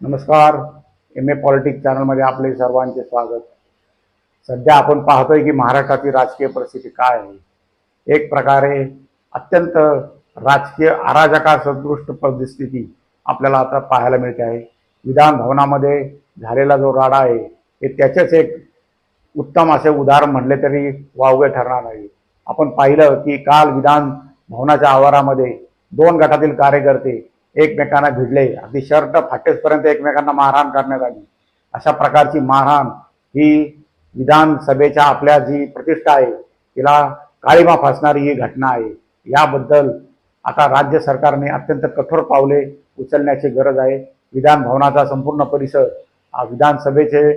नमस्कार. M A politics चॅनलमध्ये आपले सर्वांचे स्वागत. सध्या आपण पाहतोय की महाराष्ट्राची राजकीय परिस्थिती काय आहे? एक प्रकारे अत्यंत राजकीय अराजकासदृष्ट परिस्थिती आपल्याला आता पाहायला मिळते आहे. विधान भवनामध्ये झालेला जो राडा आहे हे त्याचेच एक उत्तम असे उदाहरण म्हणले तरी वावगे ठरणार नाही. आपण पाहिलं की काल विधान भवनाच्या आवारामध्ये दोन गटातील कार्यकर्ते एकमेकांना भिडले. अगदी शर्ट फाटेसपर्यंत एकमेकांना मारहाण करण्यात आली. अशा प्रकारची मारहाण ही विधानसभेच्या आपल्या जी प्रतिष्ठा आहे तिला काळीमा फासणारी ही घटना आहे. याबद्दल आता राज्य सरकारने अत्यंत कठोर पावले उचलण्याची गरज आहे. विधान भवनाचा संपूर्ण परिसर विधानसभेचे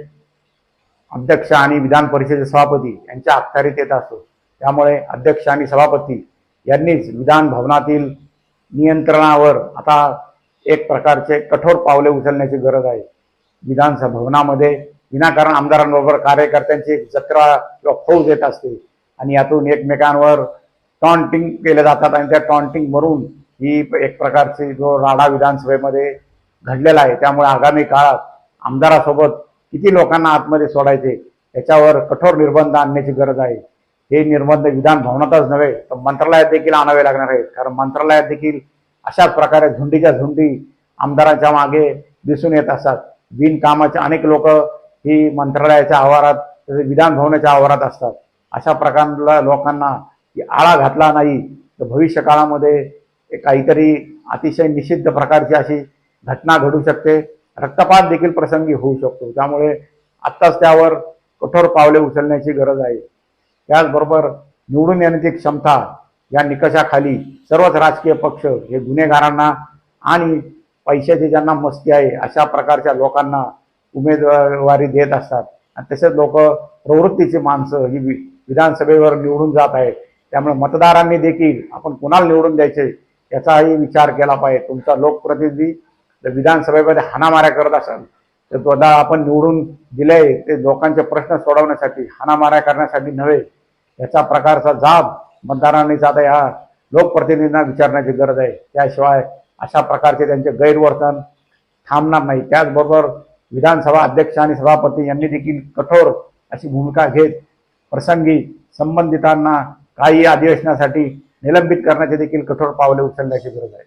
अध्यक्ष आणि विधान परिषदेचे सभापती यांच्या अखत्यारीत येत असतो. त्यामुळे अध्यक्ष आणि सभापती यांनीच विधान भवनातील नियंत्रणावर आता एक प्रकारचे कठोर पावले उचलण्याची गरज आहे. विधानसभा भवनामध्ये विनाकारण आमदारांबरोबर कार्यकर्त्यांची एक जत्रा किंवा फौज येत असते आणि यातून एकमेकांवर टॉन्टिंग केले जातात आणि त्या टॉन्टिंगवरून ही एक प्रकारची जो राडा विधानसभेमध्ये घडलेला आहे त्यामुळे आगामी काळात आमदारासोबत किती लोकांना आतमध्ये सोडायचे याच्यावर कठोर निर्बंध आणण्याची गरज आहे. हे निर्बंध विधान भवनातच नव्हे तर मंत्रालयात देखील आणावे लागणार आहेत. कारण मंत्रालयात देखील अशाच प्रकारे झुंडीच्या झुंडी आमदारांच्या मागे दिसून येत असतात. बिनकामाचे अनेक लोक ही मंत्रालयाच्या आवारात तसेच विधानभवनाच्या आवारात असतात. अशा प्रकारला लोकांना आळा घातला नाही तर भविष्य काळामध्ये काहीतरी अतिशय निषिद्ध प्रकारची अशी घटना घडू शकते. रक्तपात देखील प्रसंगी होऊ शकतो. त्यामुळे आत्ताच त्यावर कठोर पावले उचलण्याची गरज आहे. त्याचबरोबर निवडून येण्याची क्षमता या निकषाखाली सर्वच राजकीय पक्ष हे गुन्हेगारांना आणि पैशाची ज्यांना मस्ती आहे अशा प्रकारच्या लोकांना उमेदवारी देत असतात. आणि तसेच लोक प्रवृत्तीची माणसं ही वि- विधानसभेवर निवडून जात आहेत. त्यामुळे मतदारांनी देखील आपण कुणाला निवडून द्यायचे याचाही विचार केला पाहिजे. तुमचा लोकप्रतिनिधी जर विधानसभेमध्ये हाणामाऱ्या करत असाल तर स्वतः आपण निवडून दिले ते लोकांचे प्रश्न सोडवण्यासाठी हाणामाऱ्या करण्यासाठी नव्हे याचा प्रकारचा जाब मतदारांनीच आता या लोकप्रतिनिधींना विचारण्याची गरज आहे. त्याशिवाय अशा प्रकारचे त्यांचे गैरवर्तन थांबणार नाही. त्याचबरोबर विधानसभा अध्यक्ष आणि सभापती यांनी देखील कठोर अशी भूमिका घेत प्रसंगी संबंधितांना काही अधिवेशनासाठी निलंबित करण्याचे देखील कठोर पावले उचलण्याची गरज आहे.